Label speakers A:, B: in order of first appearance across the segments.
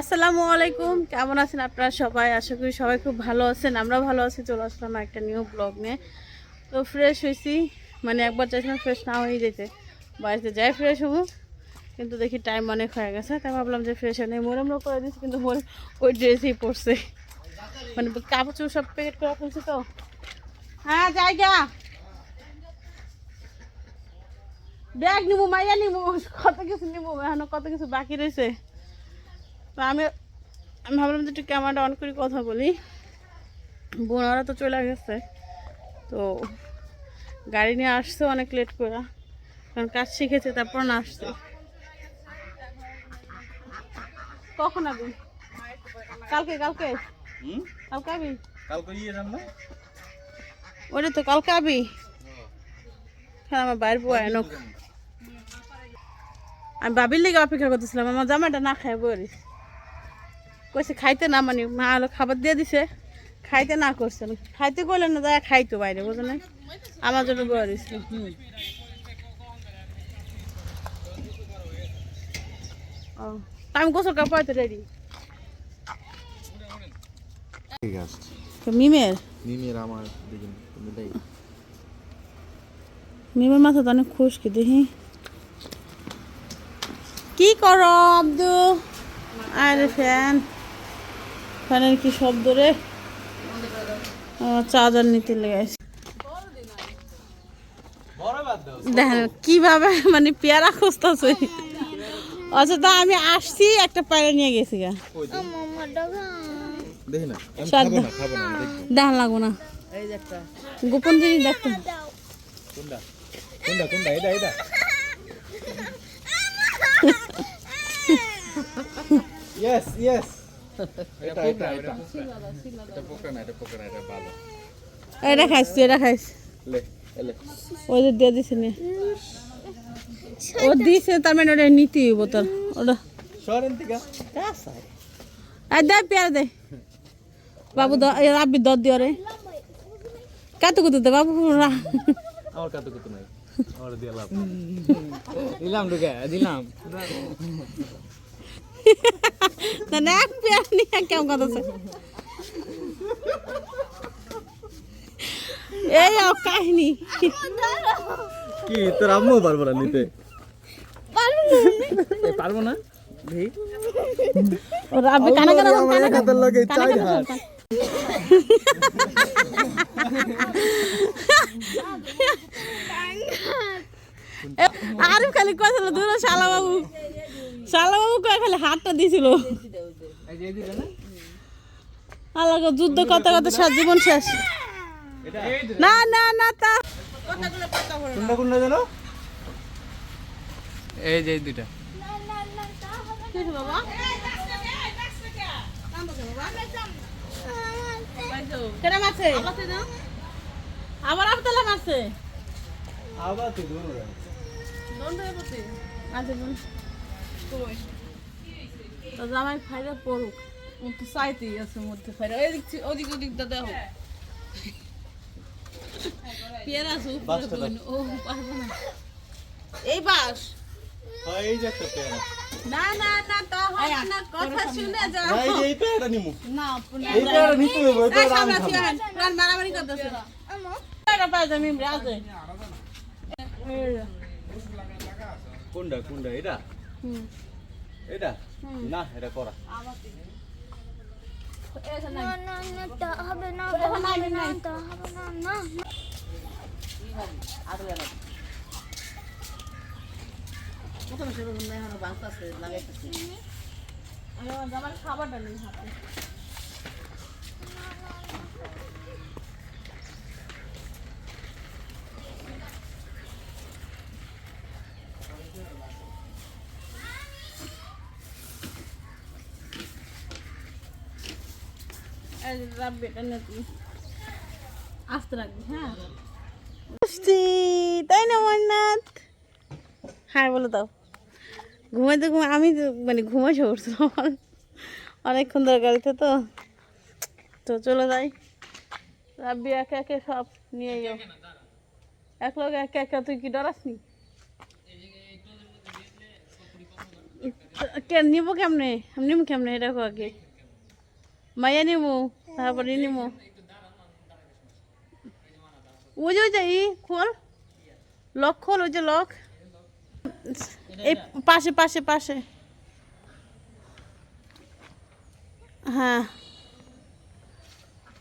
A: আসসালামু আলাইকুম। কেমন আছেন আপনারা সবাই? আশা করি সবাই খুব ভালো আছেন। আমরা ভালো আছি, চলে আসলাম একটা নিউ ব্লগ নিয়ে। তো ফ্রেশ হয়েছি মানে একবার চাইছিলাম ফ্রেশ না হয়ে যেতে। বাড়িতে যাই ফ্রেশ হব। কিন্তু দেখি টাইম অনেক হয়ে গেছে। তাই ভাবলাম যে ফ্রেশ হয়ে নেই মোরমরা করে দিচ্ছি কিন্তু মোর ওই ড্রেসেই পড়ছে মানে কাপড় চোপড় সব প্যাকেট করে ফেলছি তো। হ্যাঁ জায়গা। ব্যাগ নিবো মাইয়া নিবো কত কিছু নিবো এখনও কত কিছু বাকি রয়েছে আমি আমি ভাবলাম যে একটু ক্যামেরাটা অন করে কথা বলি। বোনারা তো চলে গেছে। তো গাড়ি নিয়ে আসছে অনেক লেট করে। কারণ কাজ শিখেছে তারপর না আসছে। কখন আবি? কালকে কালকে? কালকে আবি?
B: কালকে
A: ওটা তো কালকে আবি। হ্যাঁ আমার বাইর বউ এনক আমি বাবির লেগে অপেক্ষা করতেছিলাম আমার জামাটা না খাই বলিস কইছে খাইতে না মানে মা হলো খাবার দিয়ে দিছে। খাইতে না করছে। খাইতে করলে না যায় খাইতো বাইরে বুঝো না আমার জন্য বয়ে দিছিল হুম। তা আমি গোসল কাপড় তো রেডি
B: ঠিক আছে।
A: মিমের?
B: মিমের আমার দেখুন মিলাই
A: মিমের মাথা তো অনেক খুশকি দেখি। কি করো আব্দু? আরে ফ্যান। ফ্যানের কি শব্দ রে? চার্জার নিতে লেগে আছে দেখেন কীভাবে মানে পেয়ারা খুঁজতেছে। আচ্ছা তা আমি আসছি একটা পায়রা নিয়ে গেছি গা। দেখান লাগবো না। গোপন জিনিস দেখতে
B: কোনটা? কোনটা এটা এটা ইয়েস ইয়েস এটা এটা এটা এটা পোকা না এটা পোকা না এটা ভালো।
A: এটা খাইছ এটা খাইছ।
B: লে এলে।
A: ওই যে দিয়ে দিছে নে। ও দিছে তার মানে ওটা নিতে হইব তোর ওটা।
B: সরেন থেকে
A: আর দে পেয়ারা দে। বাবু দ রাব্বি দর দিও রে। কাতু কুতু দে বাবু। রা
B: আমার কাছে কত নাই। আমার দিয়ে লাভ
C: দিলাম ঢুকে দিলাম।
A: না না এক পেয়ারা নিয়ে কেমন কথা এই আও কাহিনী।
B: কি তোর আম্মু পারব না নিতে?
C: পারব না।
A: আরিফ খালি কয়েছিল দূর শালা বাবু। শালা বাবু কয়ে খালি হাতটা দিছিল আল্লাহ যুদ্ধ কত কত শেষ জীবন শেষ। না না না তা।
B: কোনটা কোনটা জানো?
C: এই যে এই দুইটা।
A: আবার আবতলা মারছে
B: আবার তুই
A: আচ্ছা বোন তো জামাই ফাইদা পড়ুক। ও তো চাইতেই আছে মধ্যে ফাইদা ওদিক থে- ওদিক ওদিক দা দেখো। পেয়ারা আছে উপরে ও পারব না। এই বাস।
B: এই যে একটা পেয়ারা।
A: না না না তা হয় না। কথা শুনে যাও।
B: না, এই পেয়ারা নিমু।
A: না
B: এই পেয়ারা নিতে হবে এই পেয়ারা আমি
A: প্রাণ মারামারি করতেছে। এটা পাই যাবি রাজে
B: কোনটা কোনটা এটা? এটা? না এটা করা।
A: এটা নাই
D: না না তা হবে না
A: এটা নাই নাই
D: তা হবে না না
A: প্রথমে সে বলুন এখন বাঁচতেছে লাগাইতেছে আমি আমার জামার খাবারটা নেই হাতে এই যে রাখবি হ্যাঁ। তাই না হ্যাঁ আমি মানে ঘুমাইছে উঠছিলাম অনেকক্ষণ গাড়িতে তো। তো চলে যাই। রাব্বি একে একে সব নিয়ে যাও। এক লোক একে একে, তুই কি ডরাসনি নিব কেমনে? নিম কেমনে? এটা আগে। মাইয়া নিমু তারপরে নিমু ওই যে ওই খোল লক খোল ওই যে লক এই পাশে পাশে পাশে হ্যাঁ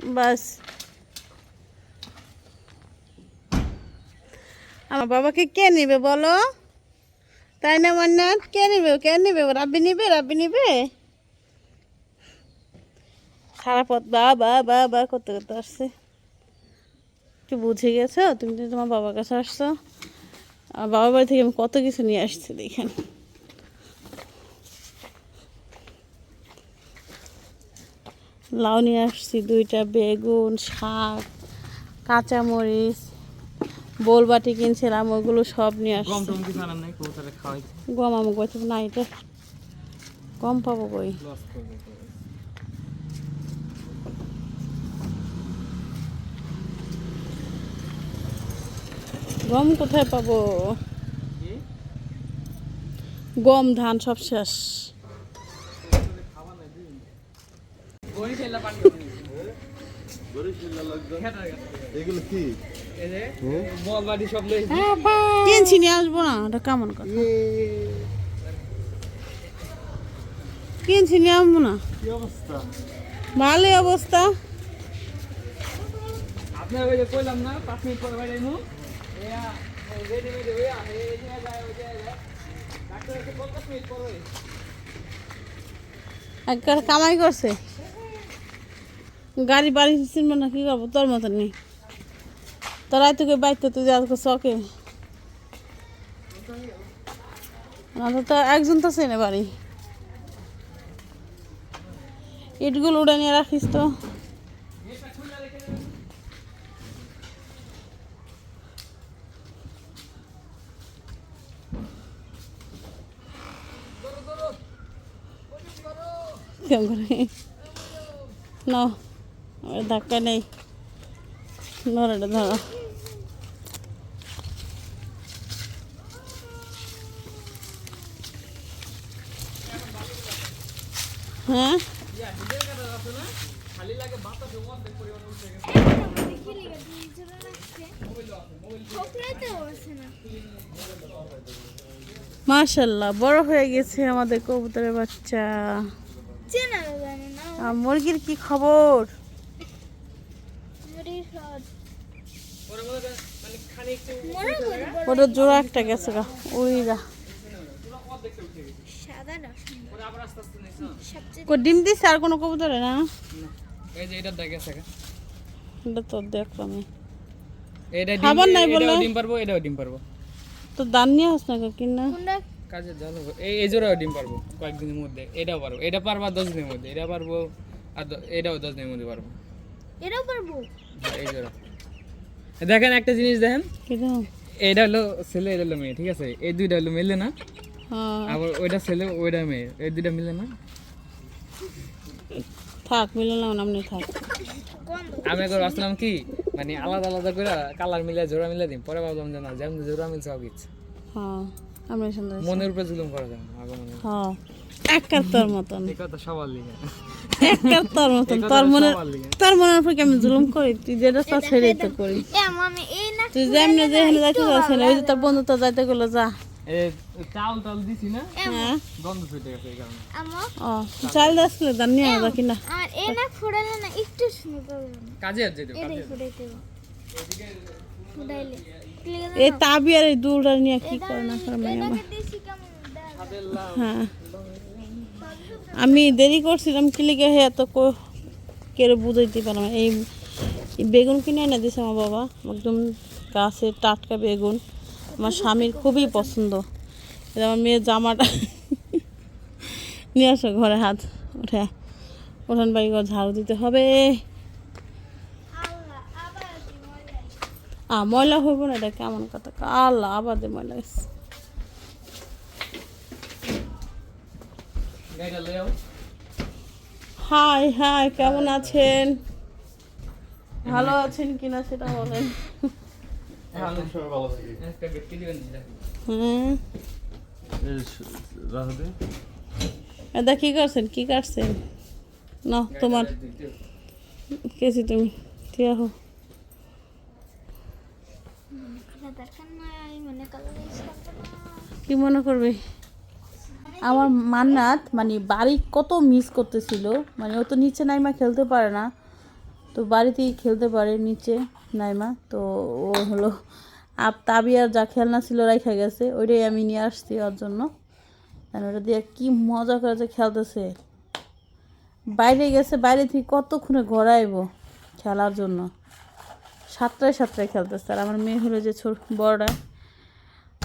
A: বাস আমার বাবাকে কে নিবে বলো তাই না মান্নাত কে নিবে কে নিবে রাব্বি নিবে রাব্বি নিবে সারা পথ বা বা বা বা করতে করতে আসছে। একটু বুঝে গেছো? তুমি তো তোমার বাবার কাছে আসছো। আর বাবার বাড়ি থেকে আমি কত কিছু নিয়ে আসছি দেখেন। লাউ নিয়ে আসছি দুইটা বেগুন শাক কাঁচামরিচ বোলবাটি কিনছিলাম ওগুলো সব নিয়ে আসছি।
C: নাই
A: গম আমি গেছে না এটা কম পাবো কই। গম কোথায় পাবো? গম ধান সব শেষ।
C: গড়ি খেলা পানি খাব নি। খেটার কাছে।
B: এগুলো কি?
C: এই যে বল বাড়ি সব লই
A: কিনছি নিয়ে আসব না এটা কেমন কথা? কিনছি নিয়ে আসব না?
B: কি অবস্থা?
A: ভালোই অবস্থা। কামাই করছে। গাড়ি বাড়ি চিনবো না কি করব? তোর মতন নেই। তোরাই তোকে বাইতে তুই যা না তো তো একজন তো চেনে বাড়ি। ইটগুলো উড়ে নিয়ে রাখিস তো। কেমন করে? ধাক্কা নেই। নড়াটা ধরো। হ্যাঁ? মাশাল্লাহ বড় হয়ে গেছে আমাদের কবুতরের বাচ্চা। মুরগির কি খবর?
C: পরে মনে
A: ওটা জোড়া একটা গেছে গা উইরা
D: সাদা রসুন
C: পরে আবার আস্তে আস্তে নিছ
D: সবচেয়ে
A: কো ডিম দিছে আর কোনো কবুতরে না।
C: এই যে এটা দেখে থাকে
A: এটা তো দেখলাম আমি।
C: এটা
A: খাবার নাই বলে?
C: এটাও ডিম পারব এটাও ডিম পারব।
A: তো দান নিয়ে আস না? কিনা
D: কোনটা?
C: কাজে জানো এই এই জোড়াও ডিম পারব কয়েকদিনের মধ্যে এটাও পারব। এটা পারবা দশ দিনের মধ্যে এটা পারব আর এটাও দশ দিনের মধ্যে পারব।
D: এটাও পারব?
C: হ্যাঁ, এই জোড়া। দেখেন একটা জিনিস দেখেন। এটা হলো ছেলে এটা হলো মেয়ে ঠিক আছে? এই দুইটা হলো মিলে না?
A: হ্যাঁ।
C: আবার ওইটা ছেলে ওইটা মেয়ে এই দুইটা মিলে না?
A: থাক মিললাম না আপনি থাক।
C: আমি একবার কি? মানে আলাদা আলাদা করে কালার মিলে জোড়া মিলে দিন পরে ভাবলাম যে না যেমন জোড়া মিলছে সব
A: হ্যাঁ আমরা সুন্দর
C: মনের উপরে জুলুম করা যায় মনে হ্যাঁ
A: একার তোর মতন।
C: এই কথা সবার লিগে।
A: একার তোর মতন। তোর
C: কথাটা
A: মনের তোর মনের উপর আমি জুলুম করি? তুই যেটা চাস সেটাই তো করি তুই যেমনি যেখানে যাইতে চাস না ওই যে তোর বন্ধু তো যাইতে গেলো যা।
C: চাল টাল দিছি না?
A: হ্যাঁ।
C: গন্ধ ছুটে গেছে এই কারণে।
A: ও চাল নিয়ে আবার কিনা।
D: আর এ না ফুটালে না একটু শুনে পাবো না
C: কাজে আর যেতে
A: তাবি আর এই দুলটা নিয়ে কি করে না করে আমার। হ্যাঁ। আমি দেরি করছিলাম কিলিকে হে এত কো- কেড়ে বুঝাইতে পারলাম না। এই বেগুন কিনে এনে দিছে আমার বাবা একদম গাছের টাটকা বেগুন। আমার স্বামীর খুবই পছন্দ। এটা আমার মেয়ের জামাটা। নিয়ে আসো ঘরে হাত উঠে। উঠান বাড়ি ঘর ঝাড়ু দিতে হবে। আ ময়লা হইব না এটা কেমন কথা? আল্লাহ আবার দে ময়লা গেছে। হাই হাই কেমন আছেন? ভালো আছেন কিনা সেটা বলেন। হ্যাঁ কি করছেন? কি কাটছেন? না তোমার কেছি তুমি ঠিক
D: মনে
A: কি মনে করবে? আমার মান্নাত মানে বাড়ি কত মিস করতেছিল মানে ও তো নিচে নাইমা খেলতে পারে না। তো বাড়িতেই খেলতে পারে নিচে নাইমা। তো ও হলো আপ তাবিয়ার যা খেলনা ছিল রাখা গেছে, ওইটাই আমি নিয়ে আসছি ওর জন্য। ওটা দিয়ে কি মজা করে যে খেলতেছে। বাইরে গেছে, বাইরে থেকে কতক্ষণে ঘোরাইবো খেলার জন্য। সাতটায় সাতটায় খেলতেছে। আর আমার মেয়ে হলো যে ছোট, বড়টা।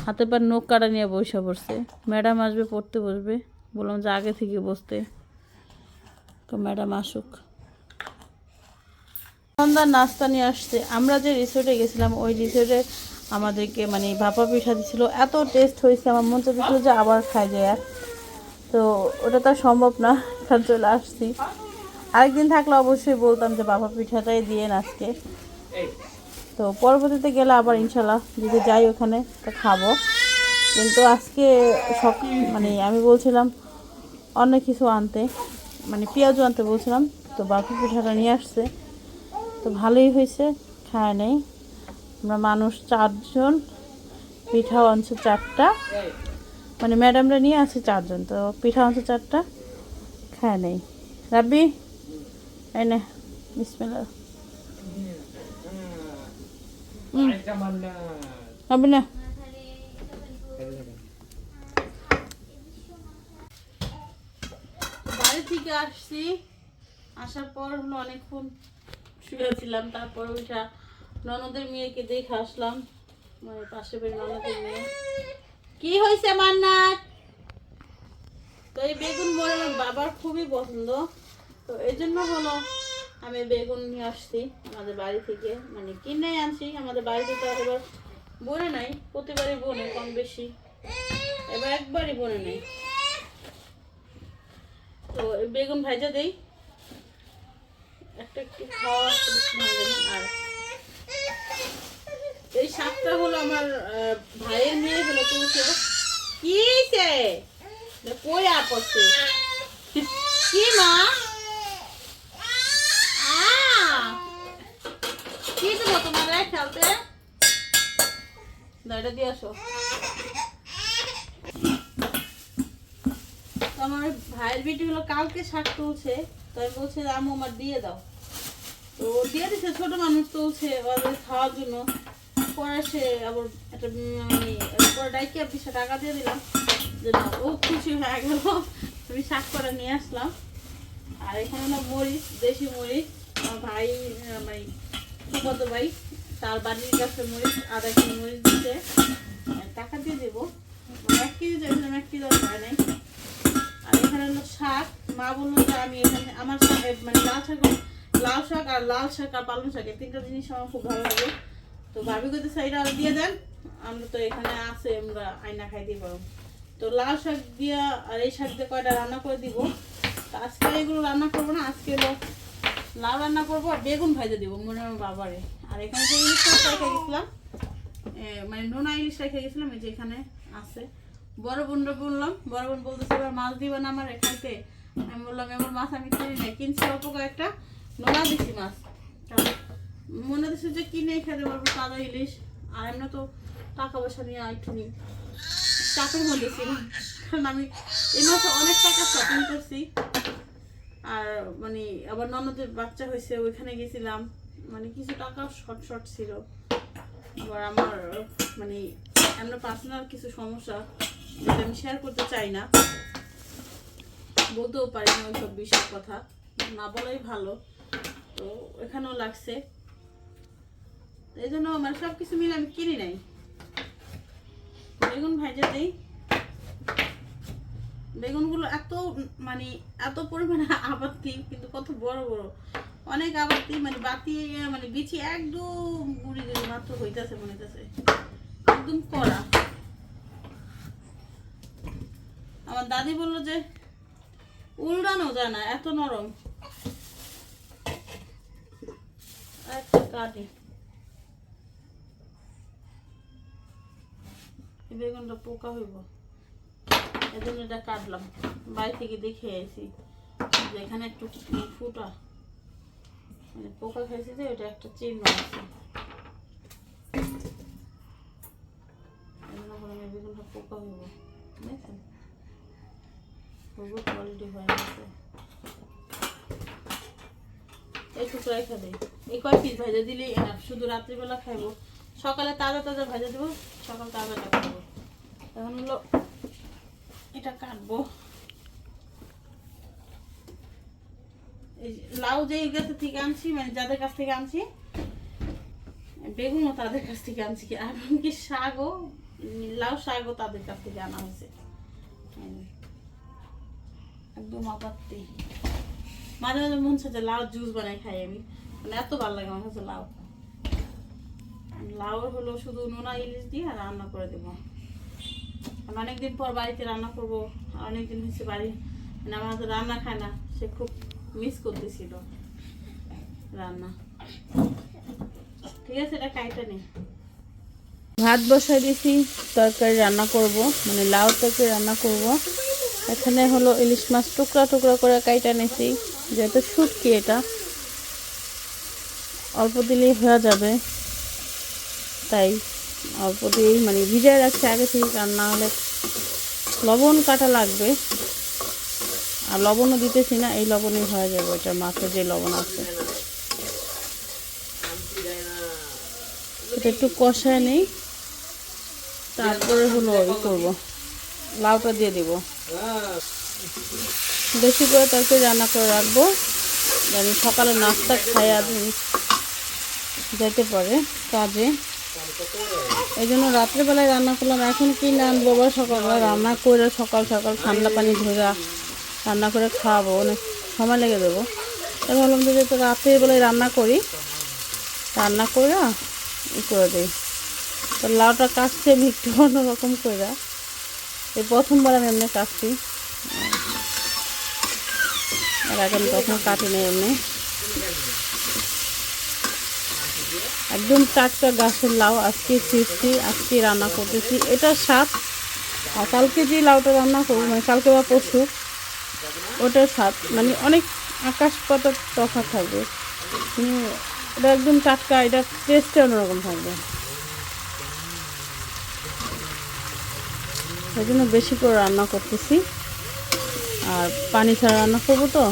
A: হাতে পার নখ কাটা নিয়ে বসে পড়ছে। ম্যাডাম আসবে, পড়তে বসবে। বললাম যে আগে থেকে বসতে। তো ম্যাডাম আসুক। সন্ধ্যার নাস্তা নিয়ে আসছে। আমরা যে রিসোর্টে গেছিলাম, ওই রিসোর্টে আমাদেরকে মানে ভাপা পিঠা দিছিল। এত টেস্ট হয়েছে, আমার মন চাচ্ছিল যে আবার খাই যায়। আর তো ওটা তো সম্ভব না এখানে চলে আসছি। আরেকদিন থাকলে অবশ্যই বলতাম যে ভাপা পিঠাটাই দিয়ে আজকে। তো পরবর্তীতে গেলে আবার ইনশাল্লাহ যদি যাই ওখানে, তা খাব। কিন্তু আজকে সব মানে আমি বলছিলাম অনেক কিছু আনতে মানে পেঁয়াজও আনতে বলছিলাম। তো বাপু পিঠাটা নিয়ে আসছে। তো ভালোই হয়েছে, খায় নেই। আমরা মানুষ চারজন, পিঠা অংশ চারটা। মানে ম্যাডামরা নিয়ে আসছে চারজন, তো পিঠা অংশ চারটা খায় নেই। রাব্বি, এই নে, বিসমিল্লাহ।
C: একটা মান্না
A: হবে না। বাড়ি থেকে আসছি, আসার পর হলো অনেকক্ষণ শুয়েছিলাম, তারপর ওইটা ননদের মেয়েকে দেখে আসলাম। মানে পাশে বাড়ি ননদের মেয়ে। কি হয়েছে মান্নাত তো এই বেগুন আমার বাবার খুবই পছন্দ। তো এই জন্য হলো আমি বেগুন নিয়ে আসছি আমাদের বাড়ি থেকে। মানে কিনে আনছি, আমাদের বাড়িতে তো আর এবার বনে নাই, প্রতিবারই বনে কম বেশি। এবার একবারই বনে নেই। তো বেগুন ভাজা দেই। একটা খাওয়া। আর এই শাকটা হলো আমার ভাইয়ের মেয়ে হলো তুলছে কি কই আপছে কি মা? তোমার খেলতে দিয়ে আসো। ভাইয়ের বেটি হলো, কালকে শাক তুলছে। তাই বলছে, আম্মু, আমার দিয়ে দাও। তো দিয়ে দিছে ছোট মানুষ তুলছে ওদের খাওয়ার জন্য। পরে সে আবার একটা উম মানে পরে ডাইকে বিশটা টাকা দিয়ে দিলাম। যে, না, ও খুশি হয়ে গেল। আমি শাক করে নিয়ে আসলাম। আর এখানে হলো মরিচ, দেশি মরিচ, আমার ভাই মানে সুপত ভাই, তার বাড়ির কাছে মরিচ, আধা কেজি মরিচ দিতে টাকা দিয়ে দেবো। মানে এক কেজি চাইছিলাম এক কেজি হয় নাই। আর এখানে মা বলল যে আমি এখানে, আমার মানে লাল শাক লাল শাক আর লাল শাক আর পালং শাক, এই তিনটা জিনিস আমার খুব ভালো লাগে। তো ভাবি করতে সাইডা দিয়ে দেন, আমরা তো এখানে আছে, আমরা আয়না খাই দিব। তো লাল শাক দিয়া আর এই শাক দিয়ে কয়টা রান্না করে দিব? আজকে এগুলো রান্না করব না, আজকে হলো লাউ রান্না করব আর বেগুন ভাজা দিব, মনে হয় বাবারে। আর এখানে যে ইলিশ রেখে গেছিলাম মানে নোনা ইলিশ রেখে গেছিলাম, এই যে এখানে আছে। বড় বোনরা বললাম, বড় বোন বলতেছে, এবার মাছ দিবা না আমার এখানতে। আমি বললাম, এমন মাছ আমি কিনি না কিনছি অল্প কয়েকটা। নোনা দিছি মাছ। মনে হচ্ছে যে কিনে খেতে পারব সাদা ইলিশ। আর এমনি তো টাকা পয়সা নিয়ে একটু নিই। চাপের মধ্যে কারণ আমি এই মাসে অনেক টাকা শপিং করছি। আর মানে আবার ননদের বাচ্চা হয়েছে, ওইখানে গেছিলাম। মানে কিছু টাকা শর্ট শর্ট ছিল। আবার আমার মানে এমন পার্সোনাল কিছু সমস্যা যেটা আমি শেয়ার করতে চাই না। বলতেও পারি না ওইসব বিষয়ের কথা। না বলাই ভালো। তো এখানেও লাগছে। এই জন্য মানে সব কিছু মিলে আমি কিনি নাই। বেগুন ভাজা দিই। বেগুনগুলো এত মানে এত পরিমাণে আবাতি কিন্তু কত বড় বড়। অনেক আবাতি মানে বাতি মানে বিচি একদম গুড়ি গুড়ি মাত্র হইতেছে, মনে হইতেছে। একদম কড়া। আমার দাদি বলল যে উল্টানো যায় না, এত নরম। কাটি। বেগুনটা পোকা হইব। এই জন্য এটা কাটলাম। বাড়ি থেকে দেখে যে এখানে একটু ফুটা। মানে পোকা খেয়েছে যে, ওটা একটা চিহ্ন আছে। বেগুনটা পোকা হইব। দেখছেন খুবই কোয়ালিটি হয়ে গেছে। একটু রেখে দিই। এই কয় পিস ভেজে দিলেই enough। শুধু রাত্রিবেলা খাইবো। সকালে তাজা তাজা ভেজে দেবো, সকাল তাজা খাব। এখন হলো এটা কাটবো। লাউ যেই গাছ থেকে আনছি মানে যাদের কাছ থেকে আনছি, বেগুনও তাদের কাছ থেকে আনছি। এমনকি শাকও লাউ শাকও তাদের কাছ থেকে আনা হয়েছে। একদম আপাত্তি মাঝে মাঝে মন চাচ্ছে লাউ জুস বানাই খাই আমি। মানে এত ভালো লাগে আমার কাছে লাউ। লাউ হলো শুধু নোনা ইলিশ দিয়ে রান্না করে দেবো। অনেকদিন পর বাড়িতে রান্না করব, আর অনেকদিন হচ্ছে বাড়ি মানে আমার হাতে রান্না খায় না, সে খুব মিস করতেছিল রান্না। ঠিক আছে, এটা কাইটা নেই ভাত বসাই দিয়েছি, তরকারি রান্না করব মানে লাউ তরকারি রান্না করব। এখানে হলো ইলিশ মাছ টুকরা টুকরা করে কাইটা নিয়েছি যেহেতু শুটকি এটা। অল্প দিলেই হয়ে যাবে। তাই অল্প দিয়েই মানে ভিজায় রাখছি আগে থেকে, কারণ না হলে লবণ কাটা লাগবে। আর লবণও দিতেছি না, এই লবণেই হয়ে যাবে ওইটা মাছের যে লবণ আছে। এটা একটু কষায় নেই। তারপরে হলো ই করব, লাউটা দিয়ে দিব। বেশি করে তরকারি রান্না করে রাখব। যেন সকালে নাস্তা খাই আপনি যেতে পারে কাজে। এই জন্য রাত্রেবেলায় রান্না করলাম। এখন কি না বাবা সকালবেলা রান্না করে সকাল সকাল ঠান্ডা পানি ধরে রান্না করে খাওয়াবো অনেক সময় লেগে দেবো তাই ভাবলাম যে যেহেতু রাত্রের বেলায় রান্না করি, রান্না করে করে দিই। তো লাউটা কাটছে একটু অন্যরকম করে এই প্রথমবার আমি এমনি কাটছি। আর আমি কখনো কাটি না এমনি। একদম টাটকা গাছের লাউ আজকে ছিঁড়ছি আজকে রান্না করতেছি। এটা স্বাদ, আর কালকে যে লাউটা রান্না করব মানে কালকে বা পরশু, ওটার স্বাদ মানে অনেক আকাশ পাতার তফাৎ থাকবে। মানে এটা একদম টাটকা, এটা টেস্টে অন্যরকম থাকবে। সেই জন্য বেশি করে রান্না করতেছি। আর পানি ছাড়া রান্না করব তো।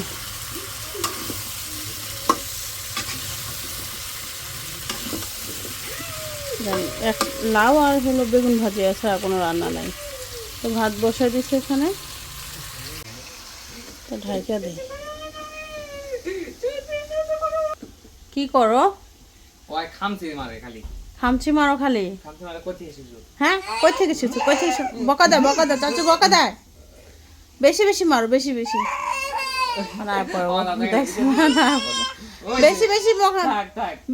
A: এক লাউ আর হলো বেগুন ভাজি আছে আর কোনো রান্না নাই। তো ভাত বসাই দিচ্ছে এখানে। তো ঢাইকা দেই। কি করো?
C: খামছি মারে খালি।
A: খামচি মারো খালি। হ্যাঁ কই থেকে শিখছো কই থেকে বকা দেয় বকা দেয় চাচু বকা দেয় বেশি বেশি মারো বেশি বেশি। বেশি বেশি বকা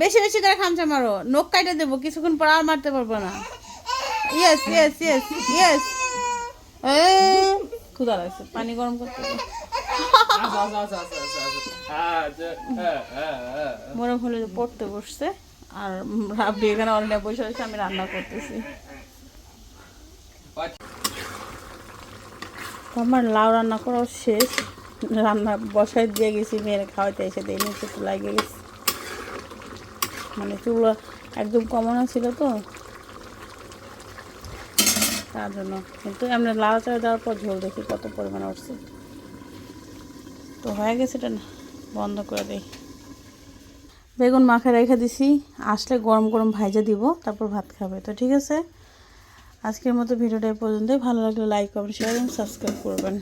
A: বেশি বেশি করে খামচা মারো। নখ কাটে দেবো কিছুক্ষণ পর আর মারতে পারব না। ইয়েস ইয়েস ইয়েস ইয়েস এ ক্ষুদা লাগছে পানি গরম করতে
C: আসো আসো আসো আচ্ছা হ্যাঁ হ্যাঁ হ্যাঁ
A: মনে হলো যে পড়তে বসছে। আর রাব্বি এখানে অলরেডি বসে বসে আমি রান্না করতেছি। আমার লাউ রান্না করাও শেষ। রান্না বসাই দিয়ে গেছি, মেয়ের খাওয়াইতে এসে দিয়ে নিচে তো লাগিয়ে গেছি। মানে চুলো একদম কমন ছিল তো। তার জন্য। কিন্তু আমরা লাউ চাল দেওয়ার পর ঝোল দেখি কত পরিমাণে উঠছে। তো হয়ে গেছে এটা বন্ধ করে দিই। বেগুন মাখা রেখে দিছি। আসলে গরম গরম ভাইজা দিব, তারপর ভাত খাবে। তো ঠিক আছে? আজকের মতো ভিডিওটা পর্যন্তই। ভালো লাগলে লাইক কমেন্ট শেয়ার এবং সাবস্ক্রাইব করবেন।